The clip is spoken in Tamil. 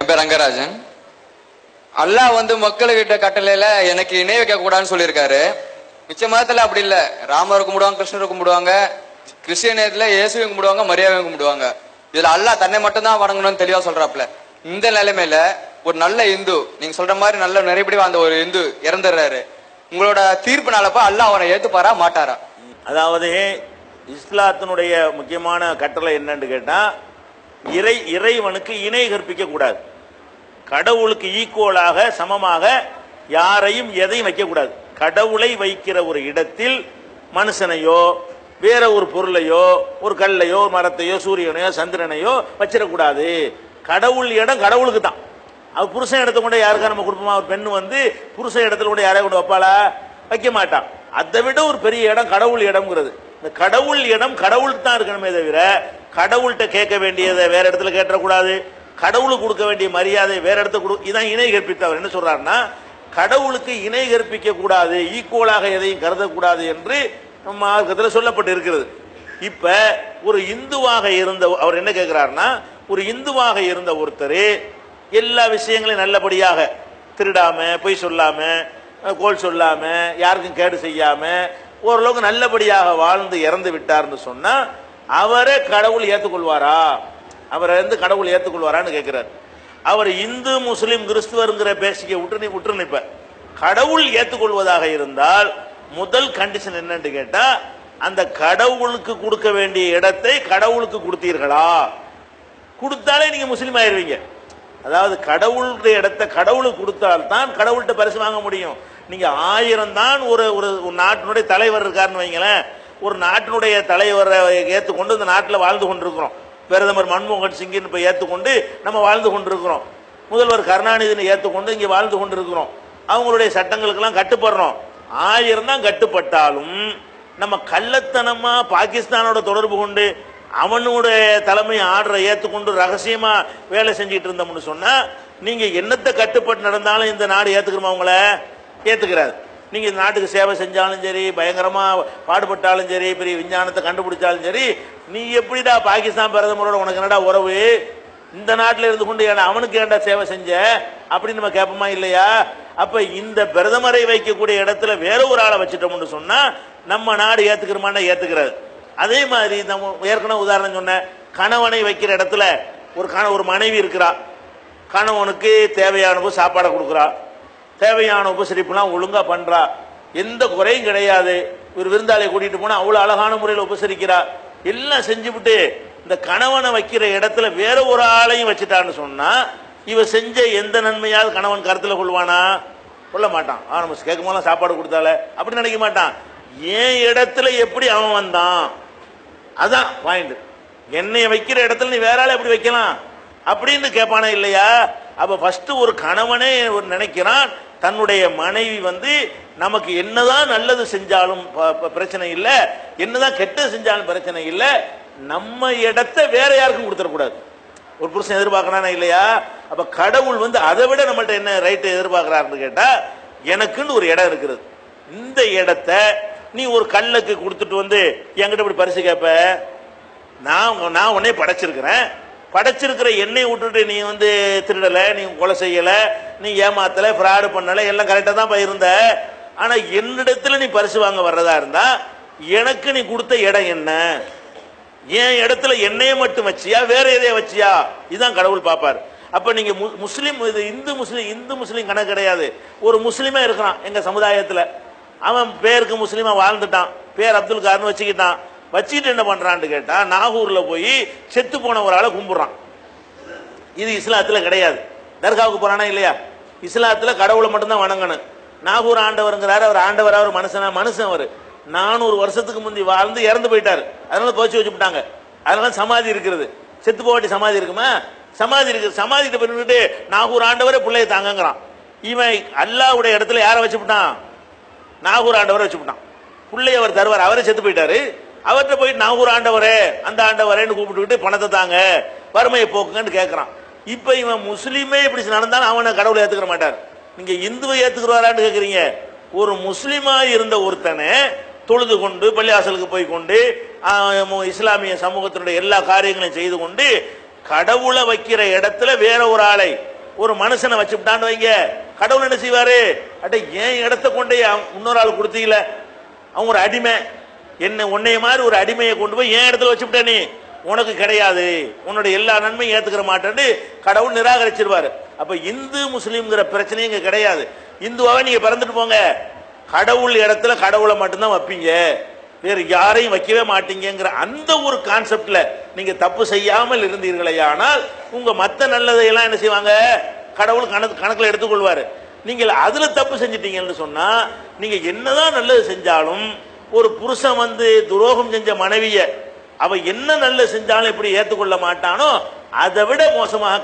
என் பேர் ரங்கராஜன். அல்லாஹ் வந்து மக்களுக்கிட்ட கட்டளையில எனக்கு இணை வைக்க கூடாதுன்னு சொல்லியிருக்காரு. மிச்ச மதத்துல அப்படி இல்ல. ராமர் கும்பிடுவாங்க கிருஷ்ணர் கும்பிடுவாங்க கிறிஸ்டியனத்துல இயேசுவையும் கும்பிடுவாங்க மரியாதையும் கும்பிடுவாங்க. இதுல அல்லாஹ் தன்னை மட்டும்தான் வணங்கணும்னு தெளிவா சொல்றாப்ல இந்த நிலைமையில ஒரு நல்ல இந்து நீங்க சொல்ற மாதிரி நல்ல நிறையபடி வாழ்ந்த ஒரு இந்து இறந்துடுறாரு. உங்களோட தீர்ப்புனாலப்ப அல்லாஹ் அவனை ஏத்துப்பாரா மாட்டாரா? அதாவது இஸ்லாத்தினுடைய முக்கியமான கட்டளை என்னன்னு கேட்டா இறை இறைவனுக்கு இணை கற்பிக்க கூடாது. கடவுளுக்கு ஈக்குவலாக சமமாக யாரையும் எதையும் வைக்கக்கூடாது கடவுளை வைக்கிற ஒரு இடத்தில் மனுஷனையோ வேற ஒரு பொருளையோ ஒரு கல்லையோ மரத்தையோ சூரியனையோ சந்திரனையோ வச்சிடக்கூடாது. கடவுள் இடம் கடவுளுக்கு தான். அவர் புருஷன் இடத்த கொண்டு யாருக்கா நம்ம கொடுப்போமா? ஒரு பெண் வந்து புருஷன் இடத்துல கொண்டு யாரையும் கொண்டு வைப்பாளா? வைக்க மாட்டான். அதை விட ஒரு பெரிய இடம் கடவுள் இடம்ங்கிறது. இந்த கடவுள் இடம் கடவுளுக்கு தான் இருக்கணுமே தவிர கடவுள்கிட்ட கேட்க வேண்டியதை வேற இடத்துல கேட்டக்கூடாது. கடவுளுக்கு கொடுக்க வேண்டிய மரியாதை வேற இடத்துல கொடு இதான் இணை கற்பித்தவர் என்ன சொல்றாருன்னா கடவுளுக்கு இணை கற்பிக்க கூடாது ஈக்குவலாக எதையும் கருதக்கூடாது என்று நம்ம மார்க்கத்தில் சொல்லப்பட்டு இருக்கிறது இப்ப ஒரு இந்துவாக இருந்த அவர் என்ன கேட்கிறாருன்னா ஒரு இந்துவாக இருந்த ஒருத்தர் எல்லா விஷயங்களையும் நல்லபடியாக திருடாம பொய் சொல்லாம கோல் சொல்லாம யாருக்கும் கேடு செய்யாம ஓரளவுக்கு நல்லபடியாக வாழ்ந்து இறந்து விட்டார்னு சொன்னா அவரே கடவுள் ஏற்றுக்கொள்வாரா அவரை வந்து கடவுள் ஏற்றுக்கொள்வாரான்னு கேட்கிறார் அவர் இந்து முஸ்லீம் கிறிஸ்துவருங்கிற பேசிக்க விட்டு நீ விட்டு நிற்ப கடவுள் ஏற்றுக்கொள்வதாக இருந்தால் முதல் கண்டிஷன் என்னன்னு கேட்டால் அந்த கடவுளுக்கு கொடுக்க வேண்டிய இடத்தை கடவுளுக்கு கொடுத்தீர்களா? கொடுத்தாலே நீங்கள் முஸ்லீம் ஆயிடுவீங்க அதாவது கடவுளுடைய இடத்தை கடவுளுக்கு கொடுத்தால்தான் கடவுள்கிட்ட பரிசு வாங்க முடியும். நீங்கள் ஆயிரம் தான் ஒரு ஒரு ஒரு நாட்டினுடைய தலைவர் இருக்காருன்னு வைங்களேன். ஒரு நாட்டினுடைய தலைவரை ஏற்றுக்கொண்டு இந்த நாட்டில் வாழ்ந்து கொண்டிருக்கிறோம். பிரதமர் மன்மோகன் சிங்கின்னு இப்போ ஏற்றுக்கொண்டு நம்ம வாழ்ந்து கொண்டிருக்கிறோம். முதல்வர் கருணாநிதினை ஏற்றுக்கொண்டு இங்கே வாழ்ந்து கொண்டிருக்கிறோம். அவங்களுடைய சட்டங்களுக்கெல்லாம் கட்டுப்படுறோம். ஆயிரம் தான் கட்டுப்பட்டாலும் நம்ம கள்ளத்தனமாக பாகிஸ்தானோட தொடர்பு கொண்டு அவனுடைய தலைமை ஆர்டரை ஏற்றுக்கொண்டு ரகசியமாக வேலை செஞ்சிட்டு இருந்தோம்னு சொன்னால் நீங்கள் என்னத்தை கட்டுப்பட்டு நடந்தாலும் இந்த நாடு ஏற்றுக்கிறோமா அவங்கள ஏற்றுக்கிறாரு நீங்கள் இந்த நாட்டுக்கு சேவை செஞ்சாலும் சரி பயங்கரமாக பாடுபட்டாலும் சரி பெரிய விஞ்ஞானத்தை கண்டுபிடிச்சாலும் சரி நீ எப்படிடா பாகிஸ்தான் பிரதமரோட உனக்கு என்னடா உறவு? இந்த நாட்டில் இருந்து கொண்டு ஏன்டா அவனுக்கு ஏன்டா சேவை செஞ்ச? அப்படின்னு நம்ம கேட்போமா இல்லையா? அப்போ இந்த பிரதமரை வைக்கக்கூடிய இடத்துல வேற ஒரு ஆளை வச்சுட்டோம்னு சொன்னால் நம்ம நாடு ஏத்துக்கிறோமான்னா ஏற்றுக்கிறது அதே மாதிரி நம்ம ஏற்கனவே உதாரணம் சொன்னேன் கணவனை வைக்கிற இடத்துல ஒரு கண ஒரு மனைவி இருக்கிறா. கணவனுக்கு தேவையான சாப்பாடை கொடுக்குறா. தேவையான உபசரிப்புலாம் ஒழுங்காக பண்ணுறா எந்த குறையும் கிடையாது. ஒரு விருந்தாளியை கூட்டிகிட்டு போனால் அவ்வளோ அழகான முறையில் உபசரிக்கிறா. எல்லாம் செஞ்சுவிட்டு இந்த கணவனை வைக்கிற இடத்துல வேற ஒரு ஆளையும் வச்சுட்டான்னு சொன்னால் இவ செஞ்ச எந்த நன்மையாவது கணவன் கருத்தில் கொள்வானா? கொள்ள மாட்டான். ஆ நம்ம கேட்கும்போதெல்லாம் சாப்பாடு கொடுத்தால அப்படி நினைக்க மாட்டான். என் இடத்துல எப்படி அவன் வந்தான்? அதான் பாயிண்ட் என்னை வைக்கிற இடத்துல நீ வேற ஆளை எப்படி வைக்கலாம்? அப்படின்னு கேட்பானே இல்லையா? அப்போ ஃபஸ்ட்டு ஒரு கணவனே ஒரு நினைக்கிறான். தன்னுடைய மனைவி வந்து நமக்கு என்னதான் நல்லது செஞ்சாலும் ப- பிரச்சனை இல்லை. என்னதான் கெட்டது செஞ்சாலும் பிரச்சனை இல்லை. நம்ம இடத்த வேற யாருக்கும் கொடுத்துடக்கூடாது. ஒரு புருஷன் எதிர்பார்க்கறானா இல்லையா? அப்ப கடவுள் வந்து அதை விட நம்மள்ட்ட என்ன ரைட்டை எதிர்பார்க்கறாருன்னு கேட்டா எனக்குன்னு ஒரு இடம் இருக்கிறது இந்த இடத்த நீ ஒரு கல்லுக்கு கொடுத்துட்டு வந்து என்கிட்ட இப்படி பரிசு கேட்ப நான் நான் உன்னே படைச்சிருக்கிறேன். படைச்சிருக்கிற எண்ணெய் விட்டுட்டு நீ வந்து திருடலை நீ கொலை செய்யலை நீ ஏமாத்தலை ஃப்ராடு பண்ணலை எல்லாம் கரெக்டாக தான் இருந்த. ஆனால் என்னிடத்துல நீ பரிசு வாங்க வர்றதா இருந்தா எனக்கு நீ கொடுத்த இடம் என்ன? என் இடத்துல என்னைய மட்டும் வச்சியா வேற எதையை வச்சியா? இதுதான் கடவுள் பார்ப்பார். அப்போ நீங்கள் மு- முஸ்லீம் இது இந்து முஸ்லீம் இந்து முஸ்லீம் கணக்கு கிடையாது. ஒரு முஸ்லீமே இருக்கிறான் எங்கள் சமுதாயத்தில். அவன் பேருக்கு முஸ்லீமாக வாழ்ந்துட்டான். பேர் அப்துல் கார்னு வச்சுக்கிட்டான். வச்சுக்கிட்டு என்ன பண்ணுறான்னு கேட்டால் நாகூரில் போய் செத்து போன ஒரு ஆளை கும்பிட்றான். இது இஸ்லாத்தில் கிடையாது. தர்காவுக்கு போறானா இல்லையா? இஸ்லாத்துல கடவுளை மட்டும்தான் வணங்கணும். நாகூர் ஆண்டவருங்கிறாரு அவர் ஆண்டவர் அவர் மனுஷனா மனுஷன் அவர். நானூறு வருஷத்துக்கு முந்தி வாழ்ந்து இறந்து போயிட்டார். அதனால துவச்சி வச்சுட்டாங்க அதனால சமாதி இருக்கிறது செத்து போவாட்டி சமாதி இருக்குமா? சமாதி இருக்கு சமாதிட்ட பண்ணிட்டு நாகூர் ஆண்டவரே பிள்ளைய தாங்கங்கிறான். இவன் அல்லாவுடைய இடத்துல யாரை வச்சுப்பிட்டான்? நாகூர் ஆண்டவரை வச்சுப்பிட்டான். விட்டான் பிள்ளைய அவர் தருவார். அவரே செத்து போயிட்டாரு. அவர்கிட்ட போயிட்டு நாகூர் ஆண்டவரே அந்த ஆண்டவரேன்னு கூப்பிட்டுக்கிட்டு பணத்தை தாங்க வறுமையை போக்குங்கன்னு கேட்குறான் இப்போ இவன் முஸ்லீமே இப்படி நடந்தான் அவனை கடவுளை ஏற்றுக்க மாட்டார். நீங்கள் இந்துவை ஏத்துக்கிறவாரான்னு கேட்குறீங்க ஒரு முஸ்லீமாக இருந்த ஒருத்தனை தொழுது கொண்டு பள்ளிவாசலுக்கு போய் கொண்டு இஸ்லாமிய சமூகத்தினுடைய எல்லா காரியங்களையும் செய்து கொண்டு கடவுளை வைக்கிற இடத்துல வேற ஒரு ஆளை ஒரு மனுஷனை வச்சுட்டான்னு வைங்க. கடவுள் என்ன செய்வாரு? அட்டை ஏன் இடத்த கொண்டே அவன் இன்னொரு ஆள் கொடுத்தீங்கள? அவன் ஒரு அடிமை. என்ன உன்னைய மாதிரி ஒரு அடிமையை கொண்டு போய் ஏன் இடத்துல வச்சுவிட்ட நீ? உனக்கு கிடையாது. உன்னுடைய எல்லா நன்மையும் ஏத்துக்கிற மாட்டேன்னு கடவுள் நிராகரிச்சிருவாரு. அப்ப இந்து முஸ்லீம்ங்கிற பிரச்சனையும் இங்க கிடையாது. இந்துவாக நீங்க பிறந்துட்டு போங்க. கடவுள் இடத்துல கடவுளை மட்டும்தான் வைப்பீங்க. வேறு யாரையும் வைக்கவே மாட்டீங்கிற அந்த ஒரு கான்செப்ட்ல நீங்க தப்பு செய்யாமல் இருந்தீர்களே ஆனால் உங்க மத்த நல்லதையெல்லாம் என்ன செய்வாங்க? கடவுள் கணக்கு கணக்கில் எடுத்துக்கொள்வாரு. நீங்கள் அதுல தப்பு செஞ்சிட்டீங்கன்னு சொன்னா நீங்க என்னதான் நல்லது செஞ்சாலும் ஒரு புருஷன் வந்து துரோகம் செஞ்ச மனைவியை அவ என்ன நல்ல செஞ்சாலும் இப்படி ஏற்றுக்கொள்ள மாட்டானோ அதை விட மோசமாக